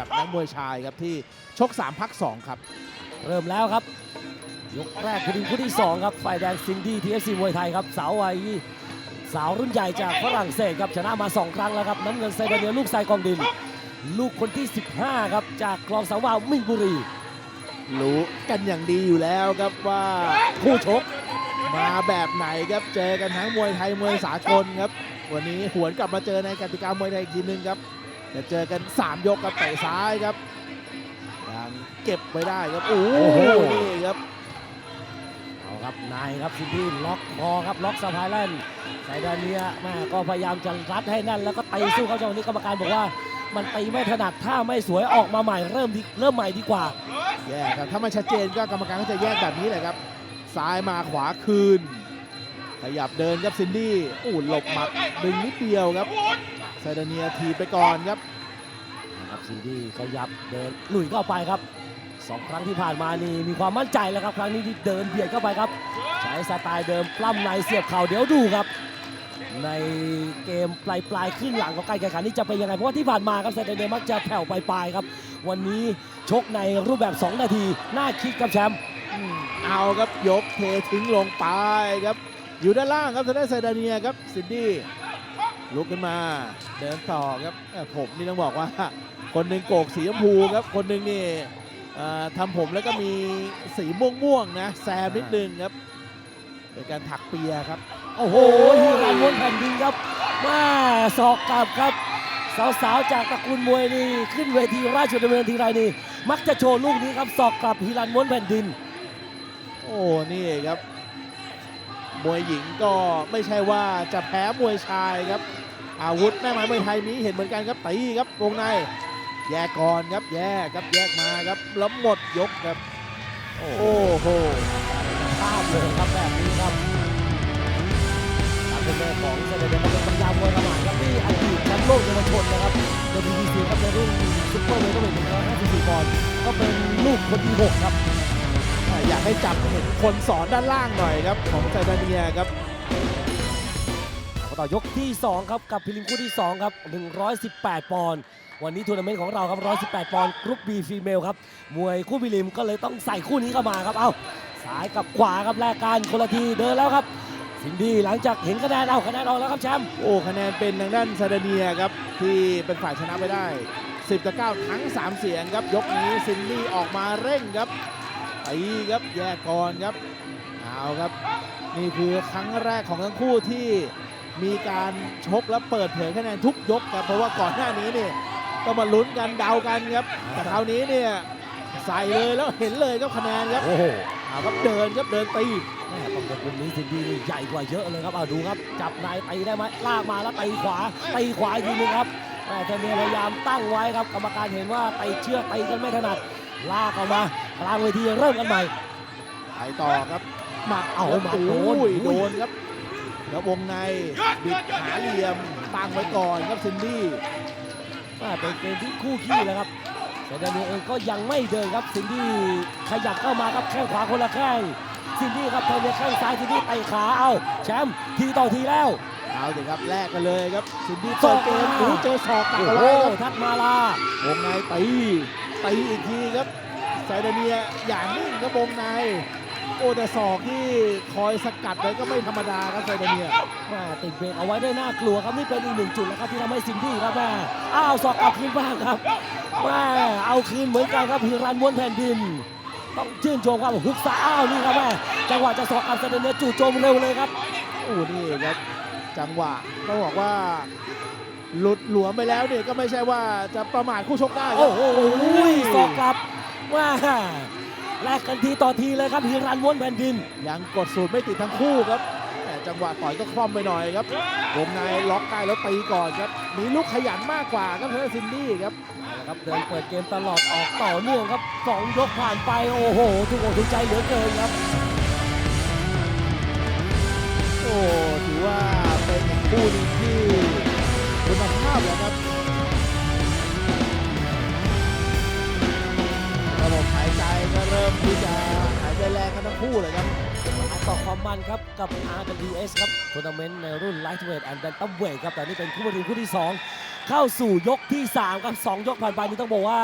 กับนักมวยชายครับที่ชก 3 พัก 2 ครับ เริ่มแล้วครับ ยกแรกคือดินคู่ที่ 2 ครับ ฝ่ายแดงซินดี้ทีเอฟซีมวยไทยครับ สาววัยสาวรุ่นใหญ่จากฝรั่งเศสครับชนะมา 2 ครั้งแล้วครับ น้ำเงินไซเดเนียลูกไซกองดิน ลูกคนที่ 15 ครับ จากคลองสาวาวมินบุรี รู้กันอย่างดีอยู่แล้วครับว่าคู่ชกมาแบบไหนครับเจอกันทั้งมวยไทยมวยสากลครับ วันนี้หวนกลับมาเจอในกติกามวยไทยอีกทีนึงครับ จะเจอกัน 3 ยกกับเตะซ้ายครับยังเก็บไว้ได้ครับ โอ้โอ้โหโหนี่ครับเอาครับนายครับซินดี้ล็อกคอครับล็อกสะพายแลนด์ไซเดเนียแม่ก็พยายามจะรัดให้แนั่น แล้วก็ตีสู้เขาจังหวะนี้กรรมการบอกว่า มันตีไม่ถนัดถ้าไม่สวยออกมาใหม่เริ่มดีเริ่มใหม่ดีกว่าแยกครับถ้ามันชัดเจนก็กรรมการก็จะแยกแบบนี้แหละครับซ้ายมาขวาคืน ขยับเดินครับซินดี้อู้หลบหมัดดึงนิดเดียวครับ ไซเดเนียทีบไปก่อนครับนะครับซีดีขยับเดินลุยเข้าไปครับสองครั้งที่ผ่านมานี่มีความมั่นใจแล้วครับ ครั้งนี้ที่เดินเบียดเข้าไปครับ ใช้สไตล์เดิมปล้ำในเสียบเข่าเดี๋ยวดูครับ ในเกมปลายปลายๆครึ่งหลังของการแข่งขันนี้จะเป็นยังไงเพราะว่าที่ผ่านมาครับเซนเดเนมักจะแผ่วปลายๆครับ วันนี้ชกในรูปแบบ 2 นาทีน่าคิดครับแชมป์อืมเอาครับยกเททิ้งลงไปครับอยู่ด้านล่างครับทางด้านไซเดเนียครับซินดี้ ลุกขึ้นมาเดินต่อครับเอ่อผมนี่ต้องบอกว่า คนหนึ่งโกกสีชมพูครับ คนหนึ่งนี่เอ่อทำผมแล้วก็มีสีม่วงๆนะแซมนิดนึงครับเป็นการถักเปียครับ โอ้โหฮีรันม้วนแผ่นดินครับมาศอกกลับครับ สาวๆจากตระกูลมวยนี่ขึ้นเวทีราชดำเนินทีไรนี่มักจะโชว์ลูกนี้ครับศอกกลับฮีรันม้วนแผ่นดิน โอ้นี่ครับ มวยหญิงก็ไม่ใช่ว่าจะแพ้มวยชายครับ อาวุธแม่ไม้มวยไทยนี้เห็นเหมือนกันครับตีครับวงใน แยกก่อนครับแยกครับแยกมาครับแล้วหมดยกครับ โอ้โหพลาดเลยครับแบบนี้ครับทางคุณแม่ของเซเดเดนเป็นปัญญามวยขนาดครับที่อดีตแชมป์โลกเยาวชนนะครับ WBC ครับในรุ่นซุปเปอร์เวทเทอร์เวท154ปอนด์ก็เป็นลูกคนที่6ครับ อยากให้จับเห็นคนสอนด้านล่างหน่อยครับของไซดาเนียครับ ต่อยกที่ 2 ครับกับพิลิมคู่ที่ 2 ครับ 118 ปอนด์วันนี้ทัวร์นาเมนต์ของเราครับ 118 ปอนด์กรุ๊ป B ฟีเมลครับ มวยคู่พิลิมก็เลยต้องใส่คู่นี้เข้ามาครับ เอาซ้ายกับขวาครับแลกกันคนละทีเดินแล้วครับ สินดีหลังจากเห็นคะแนนเอาคะแนนออกแล้วครับแชมป์โอ้คะแนนเป็นทางด้านไซดาเนียครับที่เป็นฝ่ายชนะไปได้ 10ต่อ9ทั้ง 3 เสียงครับยกนี้ซินดี้ออกมาเร่งครับตีครับแยกก่อนครับเอาครับ นี่คือครั้งแรกของทั้งคู่ที่ มีการชกและเปิดเผยคะแนนทุกยกครับเพราะว่าก่อนหน้านี้เนี่ยก็มาลุ้นกันเดากันครับแต่คราวนี้เนี่ยใส่เลยแล้วเห็นเลยครับคะแนนครับโอ้โหเอาครับเดินครับเดินตีแม่ต้องบอกมุมนี้สินดี้นี่ใหญ่กว่าเยอะเลยครับเอาดูครับ จับนายตีได้ไหมลากมาแล้วตีขวาตีขวาอีกทีหนึงครับแม่เทเนียพยายามตั้งไว้ครับกรรมการเห็นว่าตีเชือกตีกันไม่ถนัดลากออกมากลางเวทีเริ่มกันใหม่ไปต่อครับหมัดเอาหมัดโดนโอ้ยอุ้ยโดนครับ แล้ววงในบิดหาเหลี่ยมตั้งไว้ก่อนครับซินดี้อ่าเป็นเกมที่คู่ขี้แล้วครับ แต่ดานิเองก็ยังไม่เดินครับซินดี้ขยับเข้ามาครับแข้งขวาคนละแข้งซินดี้ครับเทเนียแข้งซ้ายซินดี้เตะขาเอาแชมป์ทีต่อทีแล้วเอาสิครับแลกกันเลยครับซินดี้ศเปิอดกเกมมาโอ้โหเจอศอกตักโอ้เอาโหไว้ครับทัดมาลาวงในตีตีอีกทีครับไซเดเนียอย่างนิ่งครับวงใน โอ้แต่ศอกที่คอยสกัดไว้ก็ไม่ธรรมดาครับไซเดเนียแม่ติดเบรกเอาไว้ได้น่ากลัวครับนี่เป็นอีกหนึ่งจุดแล้วครับที่ทำให้ซินดี้ครับแม่อ้าวสอกกลับคืนบ้างครับแม่เอาคืนเหมือนกันครับฮิรันม้วนแผ่นดิน ต้องชื่นชมครับฮุกซ้ายอ้าวนี่ครับแม่จังหวะจะสอกกลับเซเดเนียจู่โจมเร็วเลยครับโอ้นี่ครับจังหวะต้องบอกว่าหลุดหลวมไปแล้วเนี่ยก็ไม่ใช่ว่าจะประมาทคู่ชกได้ครัโอ้บโหสอกกลับว่า แลกกันทีต่อทีเลยครับฮิรันม้วนแผ่นดิน ยังกดสูตรไม่ติดทั้งคู่ครับแต่จังหวะต่อยก็คล่อมไปหน่อยครับวงในล็อกได้แล้วตีก่อนครับมีลูกขยันมากกว่าครับเทอร์ซินดี้ครับเอาละครับเดินเปิดเกมตลอดออกต่อเนื่องครับสองยกผ่านไปโอ้โหถูกอกถูกใจเหลือเกินครับ โอ้ถือว่าเป็นคู่หนึ คู่เลยครับต่อความมันครับกับ RWS ครับทัวร์นาเมนต์ในรุ่น Lightweight and Bantamweight ครับแต่นี่เป็นคู่บริคู่ที่ 2 เข้าสู่ยกที่ 3 ครับ 2 ยกผ่านไปนี่ต้องบอกว่า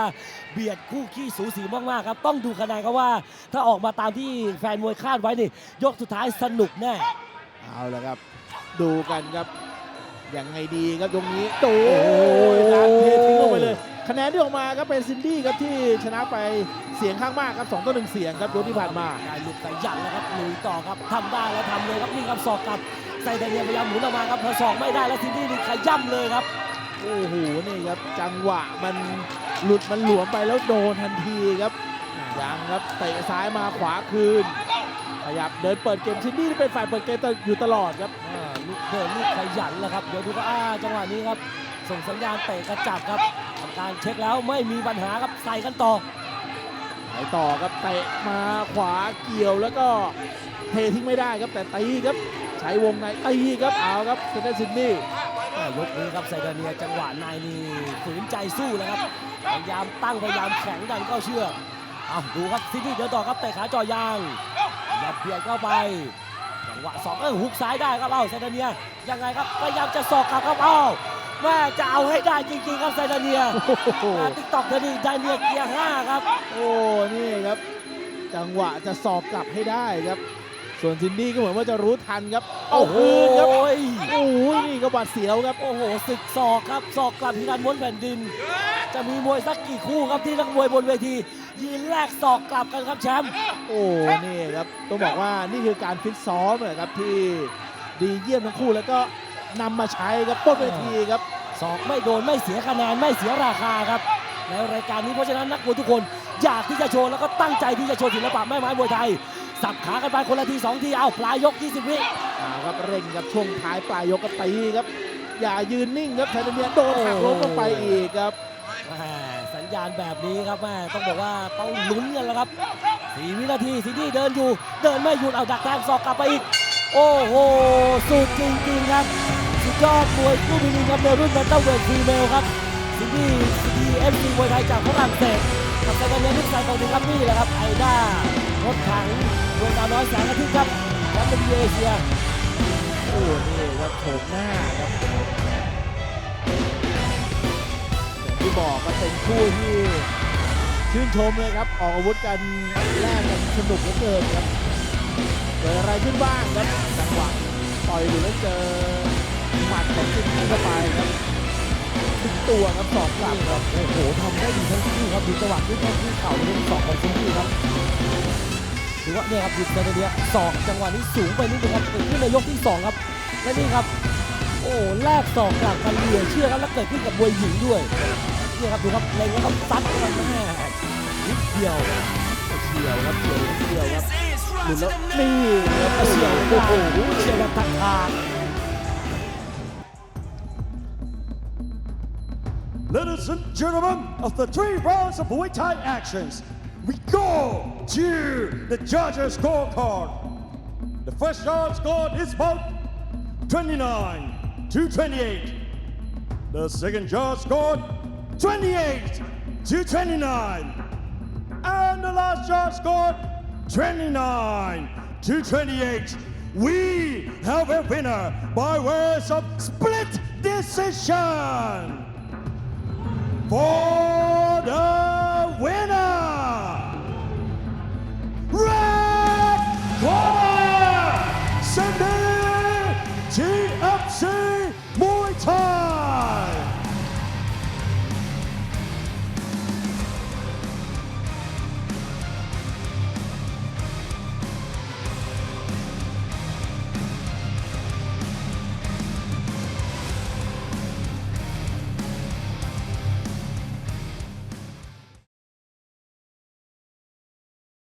เบียดคู่ขี้สูสีมาก ๆ ครับ ต้องดูคะแนนครับว่า ถ้าออกมาตามที่แฟนมวยคาดไว้นี่ ยกสุดท้ายสนุกแน่ เอาละครับ ดูกันครับยังไงดีครับตรงนี้โอ้ย นนที่ออกมาครับเป็นซินดี้ครับที่ชนะไปเสียงข้างมากครับ2ต่อ1เสียงครับยกที่ผ่านมาได้ลุกแต่ยันแล้วครับลุยต่อครับทำได้แล้วทำเลยครับนี่ครับศอกกลับไซเดเนียพยายามหมุนออกมาครับพอศอกไม่ได้แล้วซินดี้นี่ขย่ำเลยครับโอ้โหนี่ครับจังหวะมันหลุดมันหลวมไปแล้วโดนทันทีครับยังครับเตะซ้ายมาขวาคืนขยับเดินเปิดเกมซินดี้นี่เป็นฝ่ายเปิดเกมอยู่ตลอดครับอ่าลูกเดินลูกขยันแล้วครับเดี๋ยวดูก็อ่าจังหวะนี้ครับ ส่งสัญญาณเตะกระจับครับทำการเช็คแล้วไม่มีปัญหาครับใส่กันต่อไปต่อครับเตะมาขวาเกี่ยวแล้วก็เททิ้งไม่ได้ครับแต่ตีครับใช้วงในตีครับเอาครับเซนเตอร์ซินดี้อ่ายกนี้ครับไซเดเนียจังหวะในนี่ฝืนใจสู้แล้วครับพยายามตั้งพยายามแข็งดันเข้าเชือกเอาดูครับซิตี้เดี๋ยวต่อครับเตะขาจ่อยางยัดเบียดเข้าไป จังหวะสองเออหุกซ้ายได้ครับเอ้าไซเดเนียยังไงครับพยายามจะสอกกลับครับเอ้าแม่จะเอาให้ได้จริงๆครับไซเดเนียโอ้โหติ๊กต็อกเธอนี่ไดเนียเกียร์ห้าครับ โอ้นี่ครับ จังหวะจะสอบกลับให้ได้ครับ ส่วนซินดี้ก็เหมือนว่าจะรู้ทันครับเอาคืนครับโอ้ยโอ้ยนี่ก็บาดเสียวครับโอ้โหศึกศอกครับศอกกลับพิการม้วนแผ่นดิน จะมีมวยสักกี่คู่ครับที่นักมวยบนเวที ยืนแลกศอกกลับกันครับแชมป์โอ้นี่ครับต้องบอกว่านี่คือการฟิตซ้อมนะครับที่ดีเยี่ยมทั้งคู่แล้วก็นำมาใช้ครับบนเวทีครับศอกไม่โดนไม่เสียคะแนนไม่เสียราคาครับในรายการนี้เพราะฉะนั้นนักมวยทุกคนอยากที่จะโชว์แล้วก็ตั้งใจที่จะโชว์ศิลปะแม่ไม้มวยไทย สับขากันไปคนละทีสองทีเอาปลายยก 20 วิเอาครับเร่งครับช่วงท้ายปลายยกก็ตีครับ อย่ายืนนิ่งครับไทเทเนียโดนหักล้มลงไปอีกครับแม่ สัญญาณแบบนี้ครับแม่ต้องบอกว่าต้องลุ้นกันแล้วครับสี่วินาทีสิที่เดินอยู่ เดินไม่หยุดเอาดักแทงศอกกลับไปอีก โอ้โห สุดจริงๆครับ สุดยอดมวยคู่มินิครับในรุ่นแบนเตอร์เวทฟีเมลครับซินดี้ซินดี้เอฟซีมวยไทยจากฝรั่งเศสกับไซกันเนียนิกไซตองดีครับนี่แหละครับไอด้ารถถังดวงดาวน้อยแสงอาทิตย์ครับแชมป์เป็นเอเชียโอ้นี่ครับโฉมหน้าครับ บอกก็เป็นคู่ที่ชื่นชมเลยครับ ออกอาวุธกันแลกกันสนุกเหลือเกินครับเกิดอะไรขึ้นบ้างครับจังหวะต่อยอยู่แล้วเจอหมัดของซินนี่เข้าไปครับถึงตัวครับสองกลับครับโอ้โหทำได้ดีทั้งคู่ครับดูจังหวะที่แข้งที่เข่าเรื่องสองของซินดี้ครับดูว่าเนี่ยครับดูไซเนียสองจังหวะนี้สูงไปนิดนึงครับเกิดขึ้นในยกที่สองครับและนี่ครับ โอ้แลกศอกกลับกันเหลือเชื่อครับแล้วเกิดขึ้นกับมวยหญิงด้วย นี่ครับดูครับเล็งแล้วครับซัดเข้าไปแม่นิดเดียว เฉียวครับเฉียวเฉียวครับหลุดแล้วนี่ครับ เฉียว โอ้โห เฉียวแบบทางทาง Ladies and gentlemen, of the three rounds of Muay Thai actions, we go to the judges' scorecard. The first round score is about 29 to 28. The second judge scored 28 to 29. And the last judge scored 29 to 28. We have a winner by way of split decision for